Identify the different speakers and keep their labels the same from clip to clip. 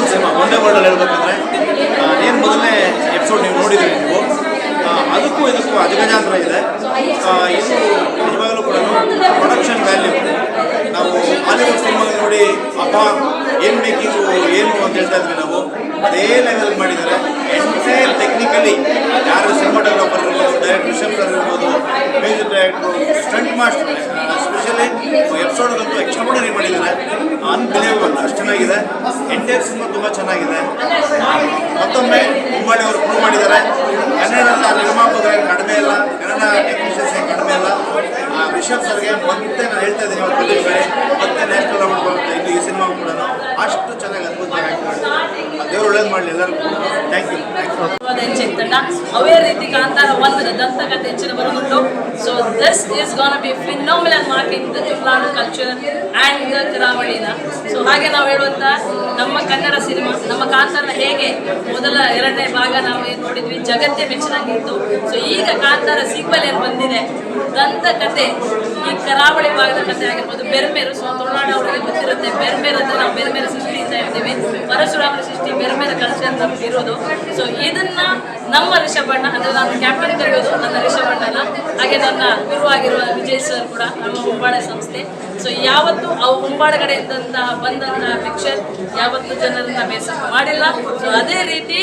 Speaker 1: Wonderful cinema ಒಂದೇ ವರ್ಡಲ್ಲಿ ಹೇಳ್ಬೇಕಂದ್ರೆ ಏನು ಮೊದಲನೇ ಎಪಿಸೋಡ್ ನೀವು ನೋಡಿದ್ರಿ ನೀವು. ಅದಕ್ಕೂ ಇದಕ್ಕೂ ಅಜಗಜಾಂತರ ಇದೆ. ಇದು ನಿಜವಾಗಲೂ ಕೂಡ ಪ್ರೊಡಕ್ಷನ್ ವ್ಯಾಲ್ಯೂ ನಾವು ಹಾಲಿವುಡ್ ಸಿನಿಮಾ ನೋಡಿ, ಅಪ್ಪ, ಏನ್ ಮೇಕಿಂಗು ಏನು ಅಂತ ಹೇಳ್ತಾ ಇದ್ವಿ ನಾವು. ಅದೇ ಲೆವೆಲ್ ಮಾಡಿದ್ದಾರೆ. ಎಂಟೇ ಟೆಕ್ನಿಕಲಿ ಯಾರು ಸಿನಿಮಾಟೋಗ್ರಾಫರ್ ಇರ್ಬೋದು ಡೈರೆಕ್ಟ್ ರಿಷಬ್ ಸರ್ ಇರ್ಬೋದು music director stunt master specially ಎಪಿಸೋಡ್ಗಂತೂ extraordinary ಮಾಡಿದ್ದಾರೆ ಅನ್ಬಿಲೀವಬಲ್ ಅಷ್ಟು ಚೆನ್ನಾಗಿದೆ ಎಂಟೈರ್ ಸಿನಿಮಾ ಆ, ಮತ್ತೊಮ್ಮೆ ಮುಂಬಾಳಿ ಅವರು ಪ್ರೂವ್ ಮಾಡಿದ್ದಾರೆ. ಕನ್ನಡದ ನಿರ್ಮಾಪಕರ ಕಡಿಮೆ ಇಲ್ಲ ಕನ್ನಡ ಟೆಕ್ನಿಷಿಯನ್ಸ್ ಕಡಿಮೆ ಇಲ್ಲ. ರಿಷಬ್ ಸರ್ಗೆ ಮತ್ತೆ ನಾನು ಹೇಳ್ತಾ ಇದ್ದೀನಿ ಅವ್ರು ಬೇರೆ ಮತ್ತೆ ನ್ಯಾಷನಲ್ ಅವಾರ್ಡ್ ಬರುತ್ತೆ ಇಲ್ಲಿ ಈ ಸಿನಿಮಾ ಕೂಡ ಅಷ್ಟು ಚೆನ್ನಾಗಿ ಅದ್ಭುತವಾಗಿ ಆ್ಯಕ್ಟ್ ಮಾಡಿದ್ದಾರೆ ದೇವ್ರು ಒಳ್ಳೇದು ಮಾಡಲಿ ಎಲ್ಲರಿಗೂ ಥ್ಯಾಂಕ್ ಯು
Speaker 2: ರೀತಿ ಒಂದು ದಂತಕಥೆ ಹೆಚ್ಚಿನ ಬರುವುದುಂಟು so this is gonna be phenomenal marking the Tulunadu culture and the ಕರಾವಳಿನ so ಹಾಗೆ ನಾವು ಹೇಳುವಂತ ನಮ್ಮ ಕನ್ನಡ ಸಿನಿಮಾ, ನಮ್ಮ ಕಾಂತಾರ ಹೇಗೆ ಮೊದಲ ಎರಡನೇ ಭಾಗ ನಾವು ನೋಡಿದ್ವಿ? ಜಗತ್ತೇ ಮೆಚ್ಚಿನಾಗಿತ್ತು ಸೊ ಈಗ ಕಾಂತಾರ ಸೀಕ್ವೆಲ್ ಏನು ಬಂದಿದೆ? ದಂತಕಥೆ, ಈ ಕರಾವಳಿ ಭಾಗದ ಕಥೆ ಆಗಿರ್ಬೋದು. ಬೆರ್ಮೇರು ಸೊ ತುಳುನಾಡು ಅವರಿಗೆ ಗೊತ್ತಿರುತ್ತೆ. ಬೆರ್ಮೇರು ಅಂದರೆ ನಾವು ಬೆರ್ಮೇರು ಬೇರೆ ಸೃಷ್ಟಿ ಹೇಳ್ತೀವಿ ಪರಶುರಾಮ ಸೃಷ್ಟಿ ಬೇರೆ ಬೇರೆ ಕಲ್ಚರ್ ನಮ್ಗೆ ಇರೋದು. ಸೊ ಇದನ್ನ ನಮ್ಮ ರಿಷಭಣ್ಣ, ಅಂದ್ರೆ ನಾನು ಕ್ಯಾಪ್ಟನ್ ಕರೆಯೋದು ನನ್ನ ರಿಷಭಣ್ಣನ ಹಾಗೆ ನನ್ನ ಗುರು ಆಗಿರುವ ವಿಜಯ್ ಸರ್ ಕೂಡ ನಮ್ಮ ಹುಂಬಾಳೆ ಸಂಸ್ಥೆ. ಸೊ ಯಾವತ್ತು ಅವು ಹೊಂಬಾಳ ಕಡೆ ಇದ್ದಂತಹ ಬಂದಂತಹ ಪಿಕ್ಚರ್ ಯಾವತ್ತು ಜನರನ್ನ ಬೇಸರ ಮಾಡಿಲ್ಲ. ಸೊ ಅದೇ ರೀತಿ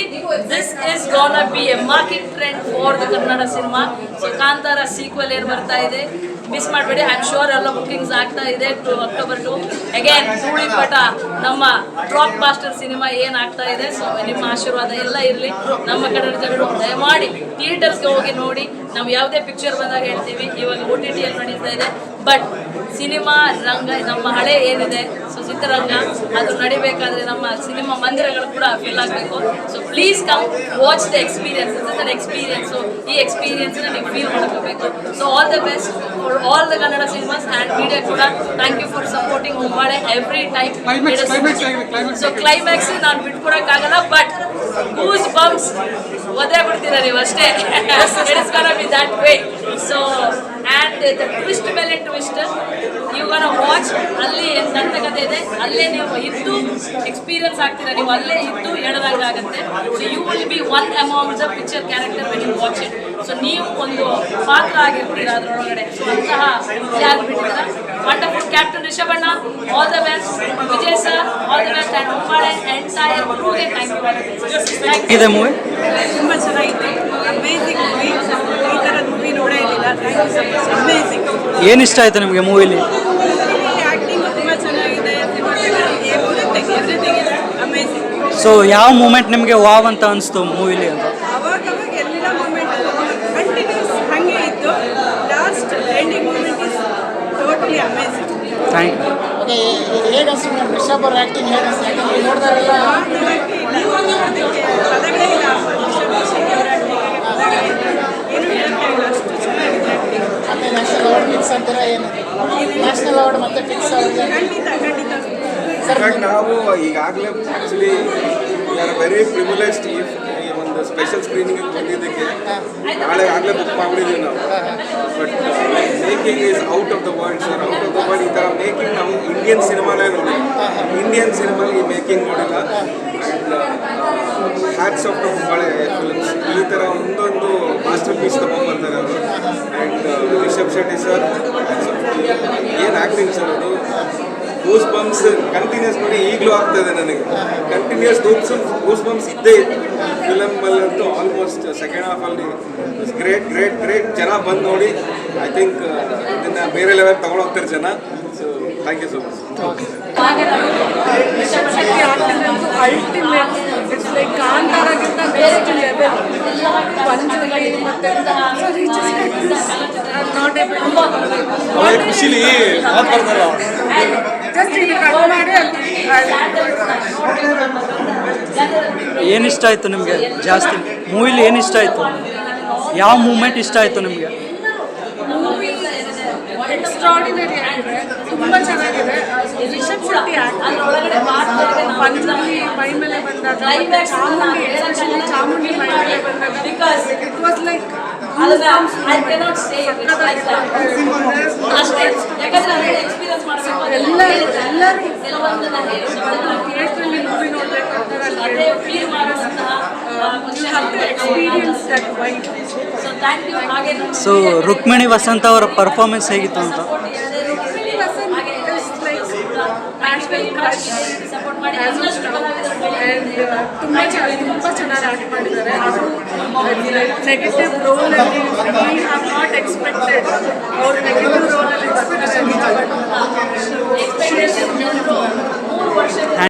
Speaker 2: this is gonna be a marking trend for the Kannada cinema so Kantara sequel ಏನು ಬರ್ತಾ ಇದೆ? ಮಿಸ್ ಮಾಡಬೇಡಿ. ಐ ಆಮ್ ಶೋರ್ ಎಲ್ಲ ಬುಕ್ಕಿಂಗ್ಸ್ ಆಗ್ತಾ ಇದೆ ಟು ಅಕ್ಟೋಬರ್ ಟು ಅಗೇನ್ ಧೂಳಿಪಟ. ನಮ್ಮ ಬ್ಲಾಕ್ ಮಾಸ್ಟರ್ ಸಿನಿಮಾ ಏನು ಆಗ್ತಾ ಇದೆ? ಸೊ ನಿಮ್ಮ ಆಶೀರ್ವಾದ ಎಲ್ಲ ಇರಲಿ. ನಮ್ಮ ಕನ್ನಡ ಜನರು ದಯಮಾಡಿ ಥಿಯೇಟರ್ಸ್ಗೆ ಹೋಗಿ ನೋಡಿ. ನಾವು ಯಾವುದೇ ಪಿಕ್ಚರ್ ಬಂದಾಗ ಹೇಳ್ತೀವಿ, ಇವಾಗ ಓ ಟಿ ಟಿಯಲ್ಲಿ ನಡೀತಾ ಇದೆ. ಬಟ್ ಸಿನಿಮಾ ರಂಗ, ನಮ್ಮ ಹಳೆ ಏನಿದೆ ಸೊ ಚಿತ್ರರಂಗ, ಅದು ನಡಿಬೇಕಾದ್ರೆ ನಮ್ಮ ಸಿನಿಮಾ ಮಂದಿರಗಳು ಕೂಡ ಫಿಲ್ ಆಗಬೇಕು. So please come watch the experience an experience ಈ ಎಕ್ಸ್ಪೀರಿಯನ್ಸ್ನ ನೀವು ಫೀಲ್ ಮಾಡ್ಕೋಬೇಕು. So all the best for all the Kannada cinemas and media ಕೂಡ. ಥ್ಯಾಂಕ್ ಯು ಫಾರ್ ಸಪೋರ್ಟಿಂಗ್ ಮಾಡೆ ಎವ್ರಿ ಟೈಮ್ ಸೊ ಕ್ಲೈಮ್ಯಾಕ್ಸ್ ನಾನು ಬಿಟ್ಕೊಡಕ್ಕಾಗಲ್ಲ ಬಟ್ ಗೂಸ್ ಬಂಪ್ಸ್ ಒದೇ ಬಿಡ್ತೀರ ನೀವು ಅಷ್ಟೇ. It's gonna be that way so and the twist ಮೇಲೆ twist ಅ watch ಅಲ್ಲಿ ಏನು ದಂತಕತೆ ಇದೆ? ಅಲ್ಲೇ ನೀವು ಇದ್ದು ಎಕ್ಸ್ಪೀರಿಯನ್ಸ್ ಆಗ್ತೀರಾ? ನೀವು ಅಲ್ಲೇ ಇದ್ದು ಹೇಳೋದಾಗುತ್ತೆ ಆಗುತ್ತೆ. So you will be one amount the picture character when you watch it so ನೀವು ಒಂದು ಪಾತ್ರ ಆಗಿರ್ತೀರಾ ಅದರೊಳಗಡೆ? ಸೊ ಅಂತಹ ಆಗ್ಬಿಟ್ಟಿದ್ದೀರಾ? Wonderful captain ರಿಷಭಣ್ಣ all the best Vijay sir all the best and ಮುಂಬಾಳೆ entire ಕ್ರೂಗೆ ಥ್ಯಾಂಕ್ ಯು
Speaker 3: ಇದೆ ಮೂವಿ
Speaker 4: ತುಂಬ ಚೆನ್ನಾಗಿತ್ತು ಅಮೇಝಿಂಗ್ ಮೂವಿ ಈ ಥರದ ಮೂವಿ ನೋಡೇ ಇರಲಿಲ್ಲ thank you so much amazing
Speaker 3: ಏನು ಇಷ್ಟ ಆಯ್ತು ನಿಮಗೆ ಮೂವಿಲಿ? ಸೊ ಯಾವ ಮೂಮೆಂಟ್ ನಿಮಗೆ ವಾವ್ ಅಂತ ಅನಿಸ್ತು ಮೂವಿಲಿ ಅಂತ?
Speaker 4: ಅವಾಗ ಅವಾಗ ಎಲ್ಲ ಮೂಮೆಂಟ್ ಕಂಟಿನ್ಯೂಸ್ ಹಾಗೆ ಇತ್ತು. Last ending moment totally amazing
Speaker 3: thank you
Speaker 5: okay ಹೇಗೆ ಅನಿಸ್ತು ಮೇಡಮ್? ರಿಷಬ್ ಅವ್ರ ಆ್ಯಕ್ಟಿಂಗ್ ಹೇಗೆ ಅನಿಸ್ತು? ಯಾಕಂದ್ರೆ ನೋಡಿದಾರೆಲ್ಲ
Speaker 4: ಅದಕ್ಕೆ ಪದಗಳೇ ಇಲ್ಲ ರಿಷಬ್ ಶೆಟ್ಟಿ ಅವರ acting ಗೆ ಪದಗಳೇ ಇಲ್ಲ. ಏನು ಹೇಳಕ್ಕೆ ಇಲ್ಲ ಅಷ್ಟು ಚೆನ್ನಾಗಿದೆ acting.
Speaker 5: ಮತ್ತೆ ನ್ಯಾಷನಲ್ ಅವಾರ್ಡ್ ಫಿಕ್ಸ್ ಅಂತೀರಾ ಏನು ನ್ಯಾಷನಲ್ ಅವಾರ್ಡ್ ಮತ್ತೆ ಫಿಕ್ಸ್ ಆಗಿದೆ
Speaker 4: ಖಂಡಿತ ಖಂಡಿತ
Speaker 6: ಇನ್ಫ್ಯಾಕ್ಟ್ ನಾವು ಈಗಾಗಲೇ actually we are very privileged ಈ ಒಂದು ಸ್ಪೆಷಲ್ ಸ್ಕ್ರೀನಿಂಗ್ ಬಂದಿದ್ದಕ್ಕೆ ನಾಳೆ ಆಗಲೇ ಬುಕ್ ಮಾಡಿದ್ದೀವಿ ನಾವು. But making is out of the world sir out of the world ಈ ಥರ ಮೇಕಿಂಗ್ ನಾವು ಇಂಡಿಯನ್ ಸಿನಿಮಾನೇ ನೋಡಿ. ಇಂಡಿಯನ್ ಸಿನಿಮಾ ಈ ಮೇಕಿಂಗ್ ನೋಡಿಲ್ಲ. And hats off to Hombale films ಈ ಥರ ಒಂದೊಂದು ಮಾಸ್ಟರ್ ಪೀಸ್ ತಗೊಂಡ್ಬರ್ತಾರೆ ಅವರು. ಆ್ಯಂಡ್ ರಿಷಬ್ ಶೆಟ್ಟಿ ಸರ್ ಏನು ಆ್ಯಕ್ಟಿಂಗ್ ಸರ್ ಅದು? ಗೂಸ್ ಬಂಪ್ಸ್ ಕಂಟಿನ್ಯೂಸ್ ನೋಡಿ ಈಗಲೂ ಇದೆ ನನಗೆ. ಕಂಟಿನ್ಯೂಸ್ ಗೂಸ್ ಗೂಸ್ ಬಂಪ್ಸ್ ಇದ್ದೇ ಇತ್ತು ಫಿಲಮಲ್ಲಿ ಅಂತೂ ಆಲ್ಮೋಸ್ಟ್ ಸೆಕೆಂಡ್ ಹಾಫ್ ಅಲ್ಲಿ ಗ್ರೇಟ್ ಗ್ರೇಟ್ ಗ್ರೇಟ್ ಜನ ಬಂದು ನೋಡಿ ಐ ಥಿಂಕ್ ಇದನ್ನು ಬೇರೆ ಲೆವೆಲ್ ತಗೊಂಡು ಹೋಗ್ತಾರೆ ಜನ. So thank you so much
Speaker 4: it's like ಕಾಂತಾರಗಿಂತ level ಮತ್ತೆ ನಾಟ್
Speaker 1: ಖುಷಿಲಿ ಮಾತಾಡ್ತಾರ.
Speaker 4: ಜಸ್ಟ್ ಇದು ಕಟ್ ಮಾಡಿ
Speaker 3: ಏನು ಇಷ್ಟ ಆಯಿತು ನಿಮಗೆ? ಜಾಸ್ತಿ. ಮೂವಿಲಿ ಏನು ಇಷ್ಟ ಆಯಿತು? ಯಾವ ಮೂಮೆಂಟ್ ಇಷ್ಟ ಆಯಿತು ನಿಮಗೆ?
Speaker 4: ಚಾಮುಂಡಿ ಎಕ್ಸ್ಟ್ರಾಡಿನರಿ ಆಗಿದೆ. ತುಂಬ ಚೆನ್ನಾಗಿದೆ. ರಿಷಬ್ ಶೆಟ್ಟಿ
Speaker 2: ಅದ್ರೊಳಗಡೆ ಮಾತಾಡಿದ್ರೆ ನಾವು
Speaker 4: ಪಂಚಮಿ ಮೈ ಮೇಲೆ ಬಂದಾಗ ಚಾಮುಂಡಿ ಚಾಮುಂಡಿ ಮೈ ಮೇಲೆ ಬಂದಾಗ
Speaker 2: Because
Speaker 4: it was like
Speaker 2: say ಅಷ್ಟೇ ಯಾಕಂದ್ರೆ ಅದನ್ನ ಎಕ್ಸ್ಪೀರಿಯನ್ಸ್ ಮಾಡಬೇಕು
Speaker 4: ಎಲ್ಲರೂ ಎಲ್ಲರೂ.
Speaker 2: ಕೆಲವೊಂದನ್ನ ಹೇಳಿ. ಶಬ್ದಗಳನ್ನ
Speaker 4: ಥಿಯೇಟ್ರಲ್ಲಿ ಮೂವಿ ನೋಡ್ಬೇಕಂತ
Speaker 2: ಅದೇ ಫೀಲ್ ಮಾಡುವಂತಹ ಆ,
Speaker 4: you experience that wait
Speaker 2: so thank you ಹಾಗೆ
Speaker 3: ಸೊ ರುಕ್ಮಿಣಿ ವಸಂತ ಅವರ ಪರ್ಫಾರ್ಮೆನ್ಸ್ ಹೇಗಿತ್ತು ಅಂತ?
Speaker 2: National crush as of now
Speaker 4: and ತುಂಬ ಚೆನ್ನಾಗಿ ತುಂಬ ಚೆನ್ನಾಗಿ ಆ್ಯಕ್ಟ್ ಮಾಡಿದ್ದಾರೆ ಅದು ನೆಗೆಟಿವ್ ರೋಲಲ್ಲಿ ವಿ ಹ್ಯಾವ್ ನಾಟ್ ಎಕ್ಸ್ಪೆಕ್ಟೆಡ್ ಅವರು ನೆಗೆಟಿವ್ ರೋಲಲ್ಲಿ ಎಕ್ಸ್ಪೆಕ್ಟೇಷನ್